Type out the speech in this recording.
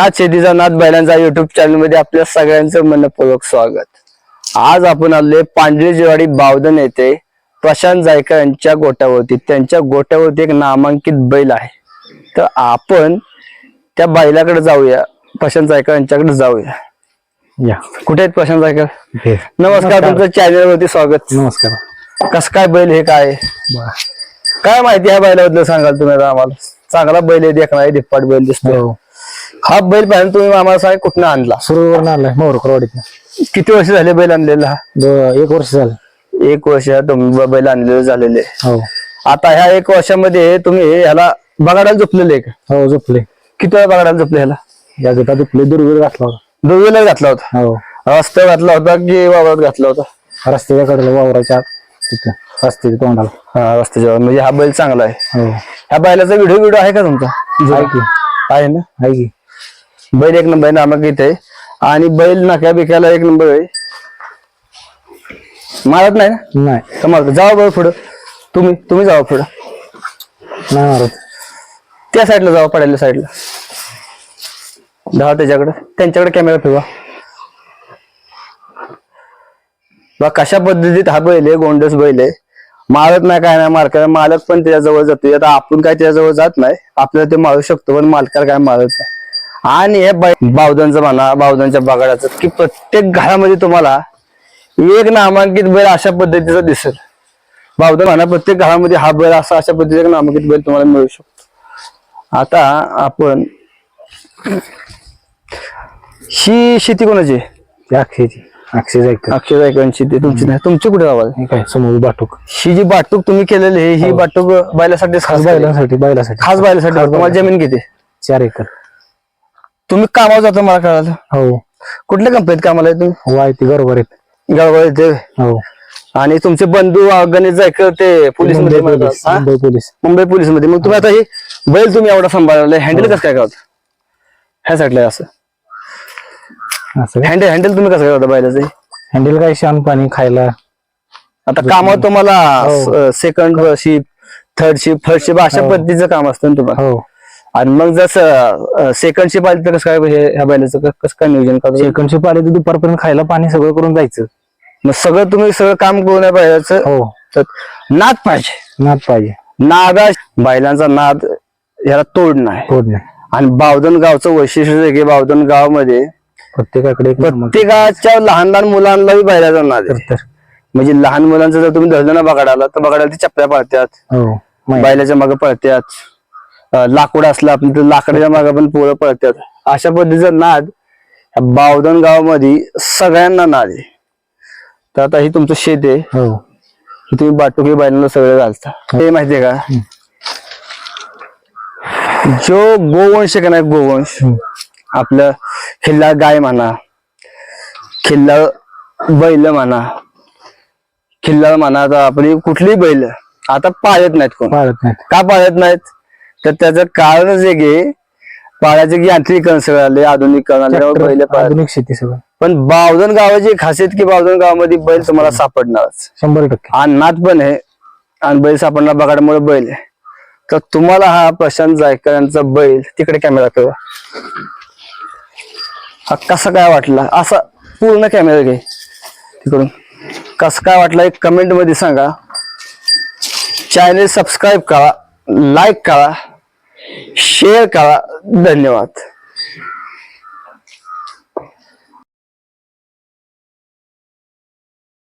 नाथ शेतीचा नाथ बैलांचा युट्यूब चॅनलमध्ये आपल्या सगळ्यांचं मनपूर्वक स्वागत. आज आपण आले पांढरीजेवाडी बावधन येथे प्रशांत जायकर यांच्या गोट्यावरती. त्यांच्या गोट्यावरती एक नामांकित बैल आहे. तर आपण त्या बैलाकडे जाऊया. प्रशांत जायकर यांच्याकडे जाऊया. या. कुठे आहेत प्रशांत जायकर हे. नमस्कार तुमचं चॅनल वरती स्वागत. नमस्कार. कस काय बैल हे काय? काय माहिती ह्या बैलाबद्दल सांगाल तुम्ही आता आम्हाला? चांगला बैल आहे देखणार आहे धिप्पाट बैल दिसतो हो बैल पाहिजे तुम्ही आम्हाला सांग कुठनं आणला? सुरूवर आलाय मोरकरवाडीत किती वर्ष झाले बैल आणलेला हा? एक वर्ष झालं. एक वर्ष तुम्ही बैल आणलेले झालेले हो. आता ह्या एक वर्षामध्ये तुम्ही ह्याला बगाडायला झोपलेले आहे का? हो झोपले. किती वेळा बगाडायला झोपले ह्याला? या गटा झोपले दुर्वीर घातला होता. दोघीला घातला होता? हो. रस्त्यावर घातला होता की वावरात घातला होता? रस्त्याच्या कडेला वावराच्या आत तिथं रस्त्याच्या तोंडाला. हा रस्त्याच्या म्हणजे हा बैल चांगला आहे. हो. ह्या बैलाचा व्हिडिओ व्हिडिओ आहे का तुमचा? आहे ना? आहे की. बैल एक नंबर नामक इथे आहे. आणि बैल नाक्या बिक्याला एक नंबर आहे. मारत नाही ना? नाही. का मारत. जावा बरं पुढं. तुम्ही तुम्ही जावा पुढं. नाही मारत. त्या साईडला जावा पडायला साईडला जावा त्याच्याकडे. त्यांच्याकडे कॅमेरा फिरवा. बा कशा पद्धतीत हा बैल आहे गोंडस बैल आहे. मारत नाही काय नाही मालका मालक पण त्याच्याजवळ जातो आता आपण काय त्याच्याजवळ जात नाही. आपल्याला ते मारू शकतो पण मालकाला काय मारत नाही. आणि हे बै बावधांचं म्हणा बावधांच्या बगाडाचं की प्रत्येक घरामध्ये तुम्हाला एक नामांकित बैल अशा पद्धतीचा दिसेल. बावधन म्हणा प्रत्येक घरामध्ये हा बैल असा अशा पद्धतीचा एक नामांकित बैल तुम्हाला मिळू शकतो. आता आपण ही शेती कोणाची अक्षयची. अक्षय जायकर. अक्षय शेती तुमची नाही तुमची कुठे हे काय समोर बाटूक. ही जी बाटूक तुम्ही केलेली आहे ही बाटूक बैलासाठी खास खास बैला बैलांसाठी बैलासाठी. खास बैलासाठी तुम्हाला जमीन किती? चार एकर. तुम्ही कामावर जाता मला कळालं. हो. कुठल्या कंपनीत कामाला आहे तुम्ही? वाय ती बरोबर आहेत गावाला येते हो. आणि तुमचे बंधू अं, गणेश जायकर ते पोलीसमध्ये मुंबई पोलीस हा? मुंबई पोलीस. मुंबई पोलीसमध्ये. मग तुम्ही आता ही बैल तुम्ही एवढा सांभाळला हँडल कसं काय करता? ह्या साईडला असं. असं हँडल हँडल तुम्ही कसं करता बैलाचं? हँडल काय? शान पाणी खायला. आता कामावर तुम्हाला second shift third shift first shift अशा पद्धतीचं काम असतं ना तुम्हाला? हो. आणि मग जसं सेकंड शिप आली तर कसं काय हे ह्या बैलाचं क- कसं काय नियोजन करतो सेकंड आले तर दुपारपर्यंत खायला पाणी सगळं करून जायचं. मग सगळं तुम्ही सगळं काम करून या बैलाचं? हो. तर नाद पाहिजे. नाद पाहिजे. नादा बैलांचा नाद याला तोड नाही. तोड नाही. आणि बावधन गावचं वैशिष्ट्य आहे की बावधन गावामध्ये प्रत्येकाकडे एक प्रत्येकाच्या लहान लहान मुलांनाही बैलाचा नाद आहे. तर म्हणजे लहान मुलांचं जर तुम्ही धरलं ना बघाडाला तर बघाडाला ती चपल्या पळत्यात. हो. माहिती. बैलाच्या मागे पळत्यात. अं, लाकूड असलं आपलं तर लाकडाच्या मागे पण पोळं पळत्यात अशा पद्धतीचा नाद बावधन गावामध्ये सगळ्यांना नाद आहे. तर आता ही तुमचं शेत आहे. हो. तुम्ही बाटुकी बैलांना सगळं घालता. हे माहितीये का? जो गोवंश का नाही गोवंश? आपलं खिल्ला गाय म्हणा खिल्ला बैल म्हणा खिल्ला म्हणा आता आपली कुठलीही बैल? आता पाळत नाहीत कोण. पाळत नाहीत. का पाळत नाहीत? तर त्याचं कारणच एक आहे. पाळायचं की यांत्रिकरण सगळं आले आधुनिकरण आले बैल पाळत आधुनिक शेती सगळं. पण बावधन गावाची खासियत की बावधन गावामध्ये बैल तुम्हाला सापडणारच. शंभर टक्के. आणि नात पण आहे. आणि बैल सापडणार बघाडमुळे बैल आहे. तर तुम्हाला हा प्रशांत जायकर यांचा बैल तिकडे कॅमेरा करा हा कसा काय वाटला? असा पूर्ण कॅमेरा घे. तिकडून. कसं काय वाटला एक कमेंटमध्ये सांगा. चॅनेल सबस्क्राईब करा लाईक करा. शेअर करा. धन्यवाद.